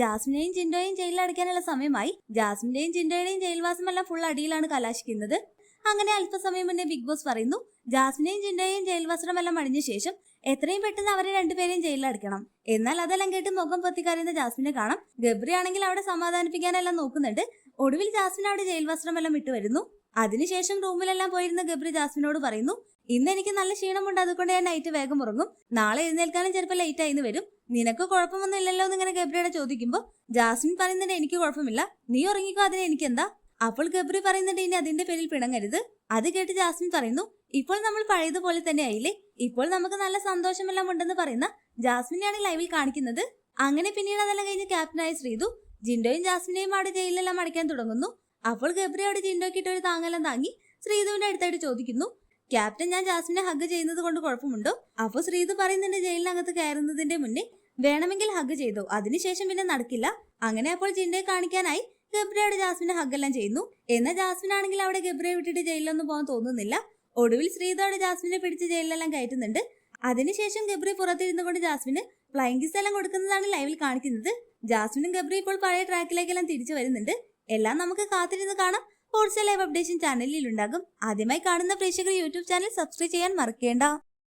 ജാസ്മിനെയും ജിൻഡോയും ജയിലിൽ അടയ്ക്കാനുള്ള സമയമായി ജാസ്മിന്റെയും ജിൻഡോയുടെയും ജയിൽവാസമെല്ലാം ഫുൾ അടിയിലാണ് കലാശിക്കുന്നത്. അങ്ങനെ അല്പസമയം മുന്നേ ബിഗ് ബോസ് പറയുന്നു ജാസ്മിനെയും ജിൻഡോയും ജയിൽവാസമെല്ലാം അടിഞ്ഞ ശേഷം എത്രയും പെട്ടെന്ന് അവരെ രണ്ടുപേരെയും ജയിലിൽ അടയ്ക്കണം. എന്നാൽ അതെല്ലാം കേട്ട് മുഖം പൊത്തിക്കാരുന്ന ജാസ്മിനെ കാണാം. ഗബ്രി ആണെങ്കിൽ അവിടെ സമാധാനിപ്പിക്കാനെല്ലാം നോക്കുന്നുണ്ട്. ഒടുവിൽ ജാസ്മിൻ അവിടെ ജയിൽവസ്ത്രമെല്ലാം ഇട്ട് വരുന്നു അതിനുശേഷം റൂമിലെല്ലാം പോയിരുന്ന ഗബ്രി ജാസ്മിനോട് പറയുന്നു ഇന്ന് എനിക്ക് നല്ല ക്ഷീണമുണ്ട്. അതുകൊണ്ട് ഞാൻ നൈറ്റ് വേഗം ഉറങ്ങും. നാളെ എഴുന്നേൽക്കാനും ചിലപ്പോൾ ലേറ്റ് ആയിന്ന് വരും. നിനക്ക് കുഴപ്പമൊന്നും ഇല്ലല്ലോ എന്ന് ഇങ്ങനെ ഗബ്രിയുടെ ചോദിക്കുമ്പോൾ ജാസ്മിൻ പറയുന്നുണ്ട് എനിക്ക് കുഴപ്പമില്ല. നീ ഉറങ്ങിക്കോ അതിന് എനിക്കെന്താ? അപ്പോൾ ഗബ്രി പറയുന്നുണ്ട് ഇനി അതിന്റെ പേരിൽ പിണങ്ങരുത്. അത് കേട്ട് ജാസ്മിൻ പറയുന്നു ഇപ്പോൾ നമ്മൾ പഴയതുപോലെ തന്നെ ആയില്ലേ? ഇപ്പോൾ നമുക്ക് നല്ല സന്തോഷമെല്ലാം ഉണ്ടെന്ന് പറയുന്ന ജാസ്മിനെയാണ് ലൈവിൽ കാണിക്കുന്നത്. അങ്ങനെ പിന്നീട് അതെല്ലാം കഴിഞ്ഞ് ക്യാപ്റ്റനായ ശ്രീതു ജിൻഡോയും ജാസ്മിനെയും അവിടെ ജയിലിലെല്ലാം അടയ്ക്കാൻ തുടങ്ങുന്നു. അപ്പോൾ ഗബ്രി അവിടെ ജിൻഡോക്കിട്ട് ഒരു താങ്ങെല്ലാം താങ്ങി ശ്രീതുവിന്റെ അടുത്തായിട്ട് ചോദിക്കുന്നു ക്യാപ്റ്റൻ ഞാൻ ജാസ്മിനെ ഹഗ് ചെയ്യുന്നത് കൊണ്ട് കുഴപ്പമുണ്ടോ? അപ്പൊ ശ്രീത് പറയുന്നുണ്ട് ജയിലിനകത്ത് കയറുന്നതിന്റെ മുന്നേ വേണമെങ്കിൽ ഹഗ് ചെയ്തോ. അതിനുശേഷം പിന്നെ നടക്കില്ല. അങ്ങനെ അപ്പോൾ ജിൻഡയെ കാണിക്കാനായി ഗബ്രയുടെ ജാസ്മിനെ ഹഗ് എല്ലാം ചെയ്യുന്നു. എന്നാൽ ജാസ്മിൻ ആണെങ്കിൽ അവിടെ ഗബ്രയെ വിട്ടിട്ട് ജയിലിലൊന്നും പോകാൻ തോന്നുന്നില്ല. ഒടുവിൽ ശ്രീതയുടെ ജാസ്മിനെ പിടിച്ച് ജയിലിലെല്ലാം കയറ്റുന്നുണ്ട്. അതിനുശേഷം ഗബ്രി പുറത്തിരുന്നു കൊണ്ട് ജാസ്മിന് ഫ്ലൈങ് കിസ് എല്ലാം കൊടുക്കുന്നതാണ് ലൈവിൽ കാണിക്കുന്നത്. ജാസ്മിനും ഗബ്രി ഇപ്പോൾ പഴയ ട്രാക്കിലേക്കെല്ലാം തിരിച്ചു വരുന്നുണ്ട്. എല്ലാം നമുക്ക് കാത്തിരുന്ന് കാണാം. സ്പോർട്സ് ലൈവ് അപ്ഡേഷൻ ചാനലിൽ ഉണ്ടാകും ആദ്യമായി കാണുന്ന പ്രേക്ഷകർ യൂട്യൂബ് ചാനൽ സബ്സ്ക്രൈബ് ചെയ്യാൻ മറക്കേണ്ട.